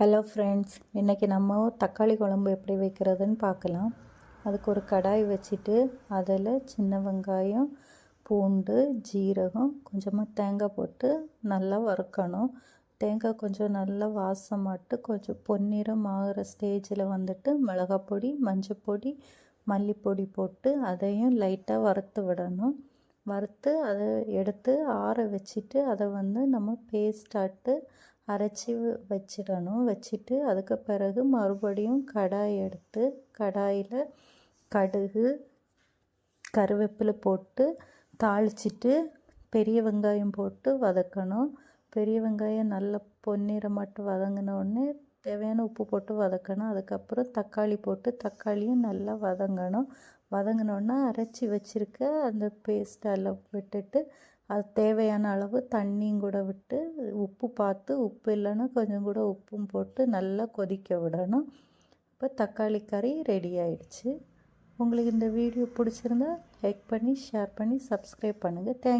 Hello friends இன்றைக்கி நம்ம தக்காளி குழம்பு எப்படி வைக்கிறதுன்னு பார்க்கலாம். அதுக்கு ஒரு கடாய் வச்சுட்டு அதில் சின்ன வெங்காயம் பூண்டு ஜீரகம் கொஞ்சமாக தேங்காய் போட்டு நல்லா வறுக்கணும். தேங்காய் கொஞ்சம் நல்லா வாசமாட்டு கொஞ்சம் பொன்னிறம் ஆகிற ஸ்டேஜில் வந்துட்டு மிளகாப்பொடி மஞ்சப்பொடி மல்லிப்பொடி போட்டு அதையும் லைட்டாக வறுத்து விடணும். வறுத்து அதை எடுத்து ஆற வச்சுட்டு அதை வந்து நம்ம பேஸ்டாட்டு அரைச்சி வச்சிடணும். வச்சுட்டு அதுக்கு பிறகு மறுபடியும் கடாய் எடுத்து கடாயில் கடுகு கருவேப்பிலை போட்டு தாளிச்சிட்டு பெரிய வெங்காயம் போட்டு வதக்கணும். பெரிய வெங்காயம் நல்லா பொன்னிறம் மட்டும் வதங்கினோடனே தேவையான உப்பு போட்டு வதக்கணும். அதுக்கப்புறம் தக்காளி போட்டு தக்காளியும் நல்லா வதங்கணும். வதங்கினோன்னா அரைச்சி வச்சுருக்க அந்த பேஸ்ட் அதில் விட்டுட்டு அது தேவையான அளவு தண்ணியும் கூட விட்டு உப்பு பார்த்து உப்பு இல்லைன்னா கொஞ்சம் கூட உப்பும் போட்டு நல்லா கொதிக்க விடணும். இப்போ தக்காளி கறி ரெடி ஆயிடுச்சு. உங்களுக்கு இந்த வீடியோ பிடிச்சிருந்தா லைக் பண்ணி ஷேர் பண்ணி சப்ஸ்கிரைப் பண்ணுங்கள் தேங்க்